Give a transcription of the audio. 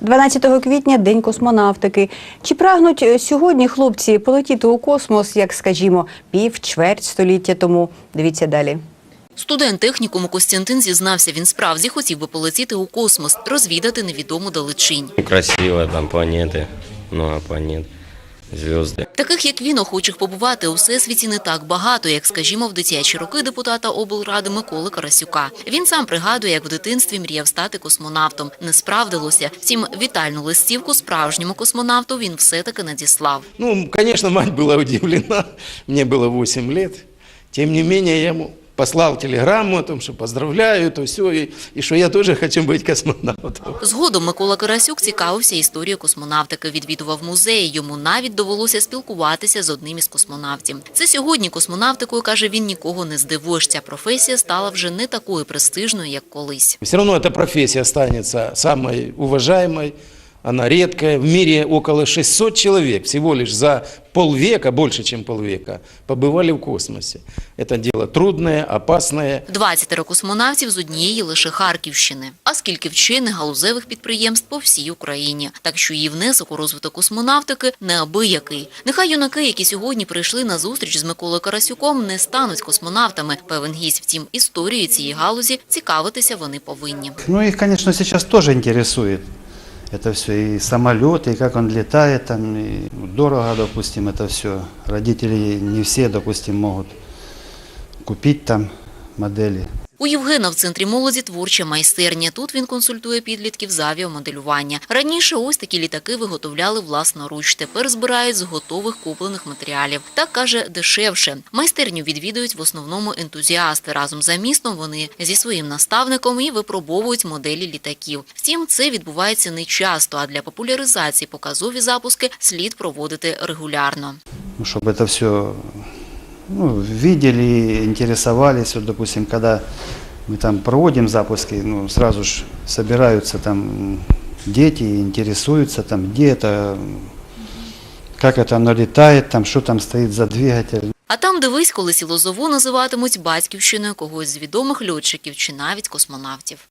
12 квітня день космонавтики. Чи прагнуть е, сьогодні хлопці полетіти у космос, як скажімо, пів чверть століття тому? Дивіться далі. Студент технікуму Костянтин зізнався, він справді хотів би полетіти у космос, розвідати невідому далечінь. Красиво, там планети, много планет, звезды. Таких, як він, охочих побувати у всесвіті не так багато, як, скажімо, в дитячі роки депутата облради Миколи Карасюка. Він сам пригадує, як в дитинстві мріяв стати космонавтом. Не справдилося. Втім, вітальну листівку справжньому космонавту він все-таки надіслав. Ну, конечно, мать была удивлена. Мне было 8 лет. Тем не менее, я ему послал телеграмму о том, что поздравляю, то все, и, и что я тоже хочу быть космонавтом. Згодом Микола Карасюк цікавився історією космонавтики, відвідував музеї. Йому навіть довелося спілкуватися з одним із космонавтів. Це сьогодні космонавтикою, каже він, нікого не здивуєш. Ця професія стала вже не такою престижною, як колись. Все равно эта профессия останется самой уважаемой, она редкая. В мире около 600 человек всего лишь за полвека, больше, чем полвека, побывали в космосе. Это дело трудное, опасное. 20 космонавтів з однієї лише Харківщини. А скільки вчених галузевих підприємств по всій Україні. Так що її внесок у розвиток космонавтики неабиякий. Нехай юнаки, які сьогодні прийшли на зустріч з Миколою Карасюком, не стануть космонавтами. Певен гість, втім, історією цієї галузі цікавитися вони повинні. Ну, их, конечно, сейчас тоже интересует это все, и самолеты, и как он летает, там, и дорого, допустим, это все. Родители не все, допустим, могут купить там модели. У Євгена в центрі молоді творча майстерня. Тут він консультує підлітків з авіамоделювання. Раніше ось такі літаки виготовляли власноруч. Тепер збирають з готових куплених матеріалів. Так каже, дешевше. Майстерню відвідують в основному ентузіасти. Разом за містом вони зі своїм наставником і випробовують моделі літаків. Втім, це відбувається не часто, а для популяризації показові запуски слід проводити регулярно. Ну, чтобы это все ну, видели, интересовались. Вот, допустим, когда мы там проводим запуски, ну, сразу же собираются там дети, интересуются, там, где это, как это оно летает, там, что там стоит за двигатель. А там дивись, коли Лозову називатимуть батьківщиною когось з відомих льотчиків чи навіть космонавтів.